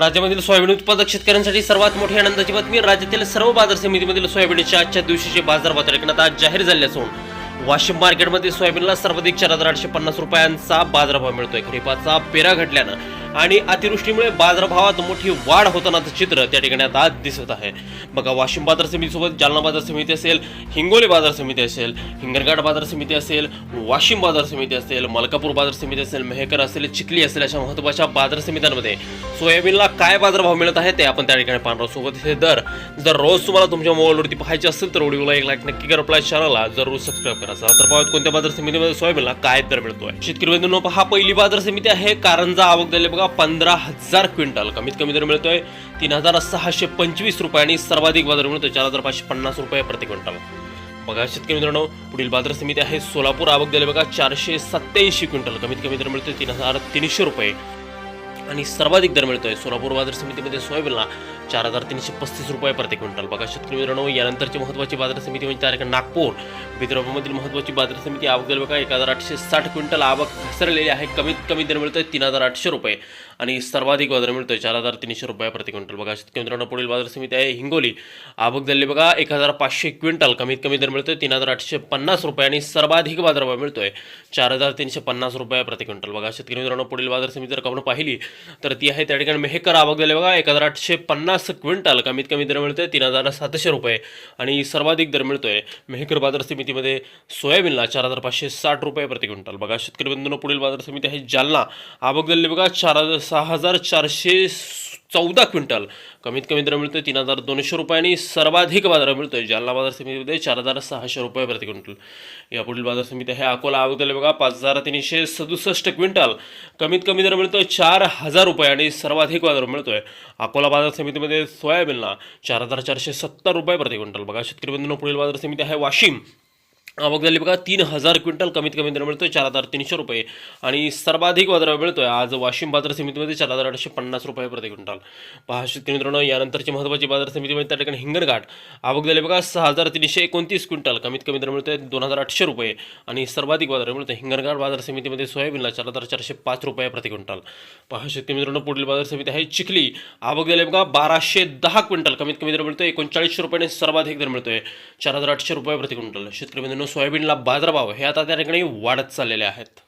राज्यामधील सोयाबीन उत्पादक शेतकऱ्यांसाठी सर्वात मोठी आनंदाची बातमी राज्यातील सर्व बाजार समितीमधील सोयाबीनच्या आजच्या दिवशीचे बाजार बाजारात आज जाहीर झाले असून वाशिम मार्केटमध्ये सोयाबीनला सर्वाधिक चार हजार आठशे पन्नास रुपयांचा बाजारभाव मिळतोय. खरीपाचा पेरा घडल्यानं आणि अतिवृष्टीमुळे बाजारभावात मोठी वाढ होतानाचं चित्र त्या ठिकाणी आता दिसत आहे. बघा वाशिम बाजार समितीसोबत जालना बाजार समिती असेल हिंगोली बाजार समिती असेल हिंगणघाट बाजार समिती असेल वाशिम बाजार समिती असेल मलकापूर बाजार समिती असेल मेहकर असेल चिखली असेल अशा महत्त्वाच्या बाजार समित्यांमध्ये सोयाबीनला काय बाजारभाव मिळत आहे ते आपण त्या ठिकाणी पाहणार सोबत हे दर जर रोज तुम्हाला तुमच्या मोबाईलवरती पाहायचे असेल तर व्हिडिओला एक लाईक नक्की करा आपल्या चॅनलला जरूर सबस्क्राईब करा. चला तर पाहत कोणत्या बाजार समितीमध्ये सोयाबीनला काय दर मिळतोय. शेतकरी बंधूंनो पहा पहिली बाजार समिती आहे कारंजा आवक झाली बघा पंधरा हजार क्विंटल. कमीत कमी दर मिळतोय तीन हजार सहाशे पंचवीस रुपये आणि सर्वाधिक बाजार मिळतोय. चार हजार पाचशे पन्नास रुपये प्रति क्विंटल. बघा शेतकरी मित्रांनो पुढील बाजार समिती आहे सोलापूर. आवक दिले बघा चारशे सत्याऐंशी क्विंटल. कमीत कमी दर मिळतोय तीन हजार तीनशे रुपये. आणि सर्वाधिक दर मिळतोय सोलापूर बाजार समितीमध्ये सोयाबीनला चार हजार तीनशे पस्तीस रुपये प्रति क्विंटल. बघा शेतकरी मित्रांनो यानंतरची महत्त्वाची बाजार समिती म्हणजे तारखा नागपूर. विदर्भामधील महत्त्वाची बाजार समिती आवक दर बघा एक हजार आठशे साठ क्विंटल आवक घसरलेली आहे. कमीत कमी दर मिळतोय तीन हजार आठशे रुपये. आणि सर्वाधिक बाजार मिळतोय चार हजार तीनशे रुपये प्रति क्विंटल. बघा शेतकरी मित्रांनो पुढील बाजार समिती आहे हिंगोली. आवक झाली बघा एक हजार पाचशे क्विंटल. कमीत कमी दर मिळतोय तीन हजार आठशे पन्नास रुपये आणि सर्वाधिक बाजारभाव मिळतोय चार हजार तीनशे पन्नास रुपये प्रति क्विंटल. बघा शेतकरी मित्रांनो पुढील बाजार समिती जर का आपण पाहिली तर ती आहे त्या ठिकाणी मेहकर आवक झाली बघा एक हजार आठशे पन्नास क्विंटल. कमीत कमी दर मिळतोय तीन हजार सातशे रुपये आणि सर्वाधिक दर मिळतोय. मेहकर बाजार समिती समितीमध्ये सोयाबीनला चार हजार पाचशे साठ रुपये प्रति क्विंटल. बघा शेतकरी बंधूंना पुढील बाजार समिती आहे जालना. आवक झाली बघा चार हजार सहा हजार चारशे चौदा क्विंटल. कमीत कमी दर मिळतोय तीन हजार दोनशे रुपये आणि सर्वाधिक बाजार मिळतोय जालना बाजार समितीमध्ये चार हजार सहाशे रुपये प्रति क्विंटल. या पुढील बाजार समिती आहे अकोला. आवक झाली बघा पाच हजार तीनशे सदुसष्ट क्विंटल. कमीत कमी दर मिळतोय चार हजार रुपये आणि सर्वाधिक बाजार मिळतोय. अकोला बाजार समितीमध्ये सोयाबीनला चार हजार चारशे सत्तर रुपये प्रति क्विंटल. बघा शेतकरी बंधूंना पुढील बाजार समिती आहे वाशिम. आवक झाली. बघा तीन हजार क्विंटल कमीत कमी दर मिळतोय चार हजार तीनशे रुपये. आणि सर्वाधिक बाजार मिळतोय. आज वाशिम बाजार समितीमध्ये चार हजार आठशे पन्नास रुपये प्रति क्विंटल. पहाशे शेतकरी मित्रांनो यानंतरची महत्त्वाची बाजार समितीमध्ये त्या ठिकाणी हिंगणघाट. आवक झाली बघा सहा हजार तीनशे एकोणतीस क्विंटल कमीत कमी दर मिळतोय दोन हजार आठशे रुपये. आणि सर्वाधिक बाजार मिळतोय हिंगणघाट बाजार समितीमध्ये सोयाबीनला चार हजार चारशे पाच रुपये प्रति क्विंटल. पहाशे शेतकरी मित्रांनो पुढील बाजार समिती आहे चिखली. आवक झाली बघा बाराशे दहा क्विंटल कमीत कमी दर मिळतोय एकोणचाळीसशे रुपये सर्वाधिक दर मिळतोय चार हजार आठशे रुपये प्रति क्विंटल. शेतकरी सोयाबीनला बाजारभाव हे आता त्या ठिकाणी वाढत चाललेले आहेत.